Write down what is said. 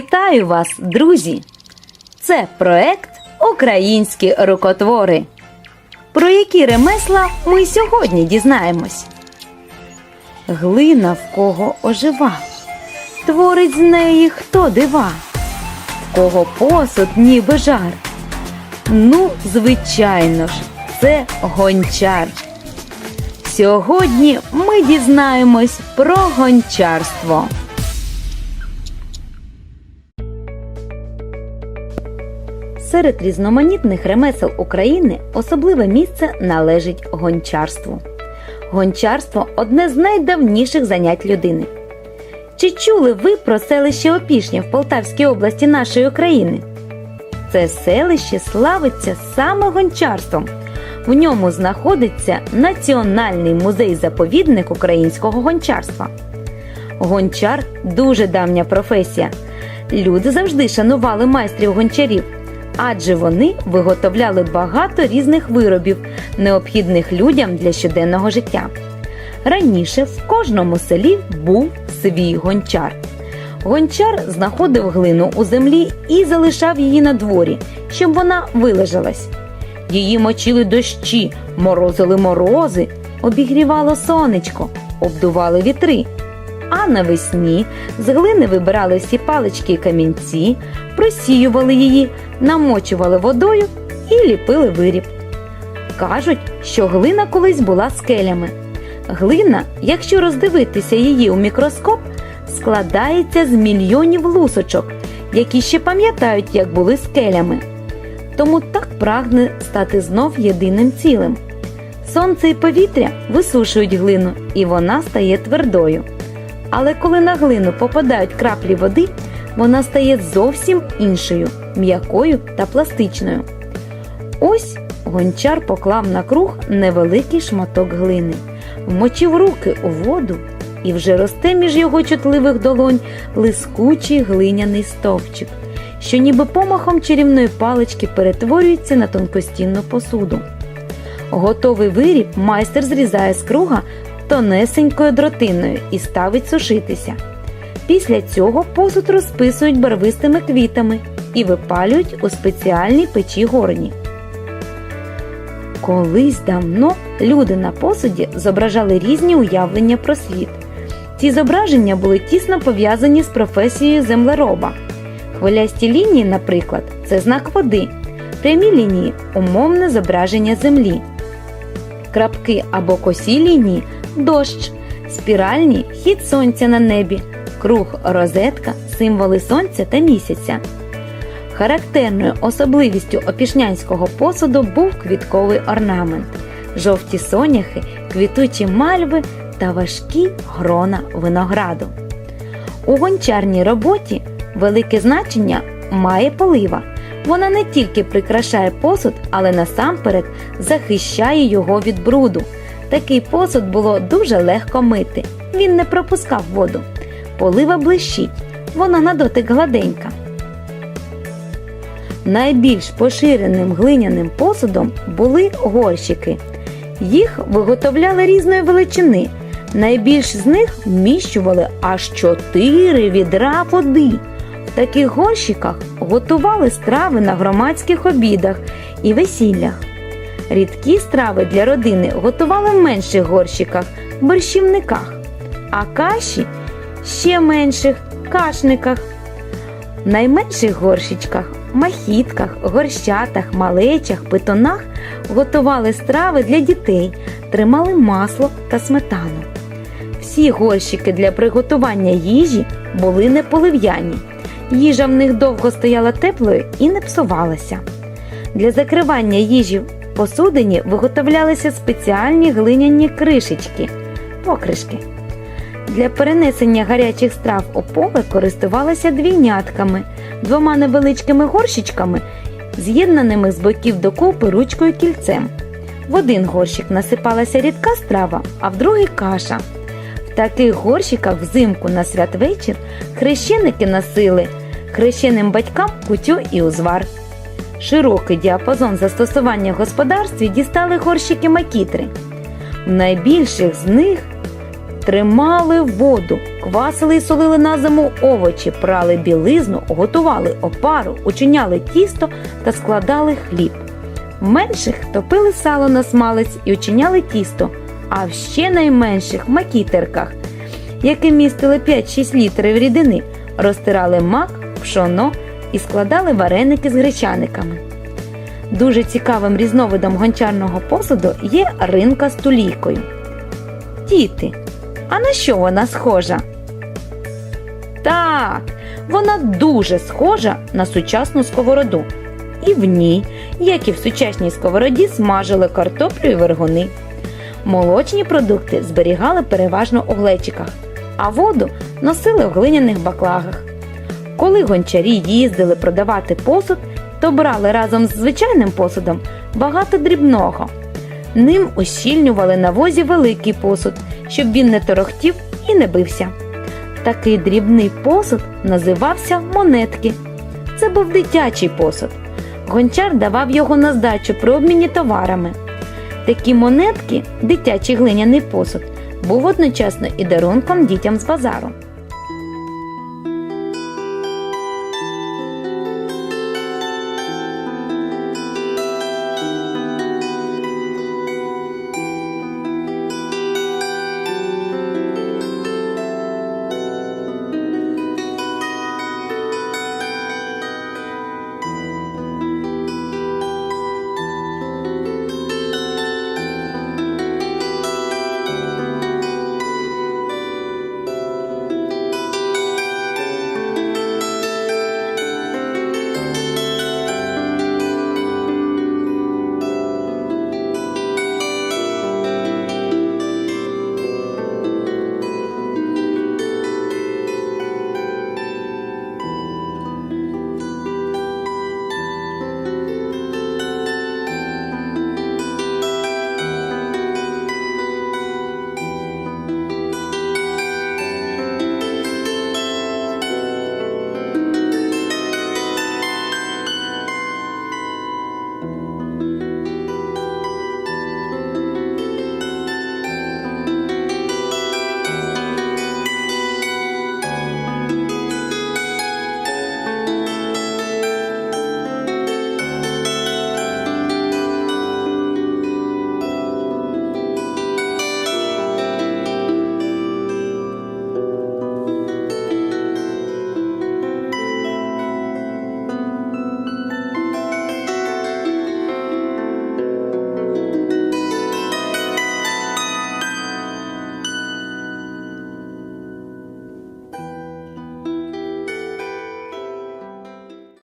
Вітаю вас, друзі! Це проект Українські рукотвори. Про які ремесла ми сьогодні дізнаємось. Глина в кого ожива, творить з неї хто дива, в кого посуд ніби жар. Ну, звичайно ж, це гончар. Сьогодні ми дізнаємось про гончарство. Серед різноманітних ремесел України особливе місце належить гончарству. Гончарство одне з найдавніших занять людини. Чи чули ви про селище Опішня в Полтавській області нашої України? Це селище славиться саме гончарством. В ньому знаходиться Національний музей-заповідник українського гончарства. Гончар дуже давня професія. Люди завжди шанували майстрів гончарів, адже вони виготовляли багато різних виробів, необхідних людям для щоденного життя. Раніше в кожному селі був свій гончар. Гончар знаходив глину у землі і залишав її на дворі, щоб вона вилежалась. Її мочили дощі, морозили морози, обігрівало сонечко, обдували вітри. А навесні з глини вибирали всі палички і камінці, просіювали її, намочували водою і ліпили виріб. Кажуть, що глина колись була скелями. Глина, якщо роздивитися її у мікроскоп, складається з мільйонів лусочок, які ще пам'ятають, як були скелями. Тому так прагне стати знов єдиним цілим. Сонце і повітря висушують глину, і вона стає твердою. Але коли на глину попадають краплі води, вона стає зовсім іншою, м'якою та пластичною. Ось гончар поклав на круг невеликий шматок глини, вмочив руки у воду, і вже росте між його чутливих долонь лискучий глиняний стовпчик, що ніби помахом чарівної палички перетворюється на тонкостінну посуду. Готовий виріб майстер зрізає з круга тонесенькою дротиною і ставить сушитися. Після цього посуд розписують барвистими квітами і випалюють у спеціальній печі горні. Колись давно люди на посуді зображали різні уявлення про світ. Ці зображення були тісно пов'язані з професією землероба. Хвилясті лінії, наприклад, це знак води, прямі лінії умовне зображення землі. Крапки або косі лінії дощ, спіральні хід сонця на небі, круг розетка, символи сонця та місяця. Характерною особливістю опішнянського посуду був квітковий орнамент, жовті соняхи, квітучі мальви та важкі грона винограду. У гончарній роботі велике значення має полива. Вона не тільки прикрашає посуд, але насамперед захищає його від бруду. Такий посуд було дуже легко мити. Він не пропускав воду. Полива блищить, вона на дотик гладенька. Найбільш поширеним глиняним посудом були горщики. Їх виготовляли різної величини. Найбільш з них вміщували аж чотири відра води. В таких горщиках готували страви на громадських обідах і весіллях. Рідкі страви для родини готували в менших горщиках, борщівниках, а каші ще менших кашниках. В найменших горщичках, махітках, горщатах, малечах, питонах готували страви для дітей, тримали масло та сметану. Всі горщики для приготування їжі були неполив'яні. Їжа в них довго стояла теплою і не псувалася. Для закривання їжі посудині виготовлялися спеціальні глиняні кришечки покришки. Для перенесення гарячих страв у поле користувалися двійнятками, двома невеличкими горщичками, з'єднаними з боків докупи ручкою кільцем. В один горщик насипалася рідка страва, а в другий каша. В таких горщиках взимку на святвечір хрещеники носили хрещеним батькам кутю і узвар. Широкий діапазон застосування в господарстві дістали горщики макітри. Найбільших з них тримали воду, квасили і солили на зиму овочі, прали білизну, готували опару, учиняли тісто та складали хліб. Менших топили сало на смалець і учиняли тісто, а в ще найменших макітерках, які містили 5-6 літрів рідини, розтирали мак, пшоно і складали вареники з гречаниками. Дуже цікавим різновидом гончарного посуду є ринка з тулійкою. Діти, а на що вона схожа? Так, вона дуже схожа на сучасну сковороду. І в ній, як і в сучасній сковороді, смажили картоплю і вергуни. Молочні продукти зберігали переважно у глечиках, а воду носили в глиняних баклагах. Коли гончарі їздили продавати посуд, то брали разом з звичайним посудом багато дрібного. Ним ущільнювали на возі великий посуд, щоб він не торохтів і не бився. Такий дрібний посуд називався монетки. Це був дитячий посуд. Гончар давав його на здачу при обміні товарами. Такі монетки, дитячий глиняний посуд, був одночасно і дарунком дітям з базару.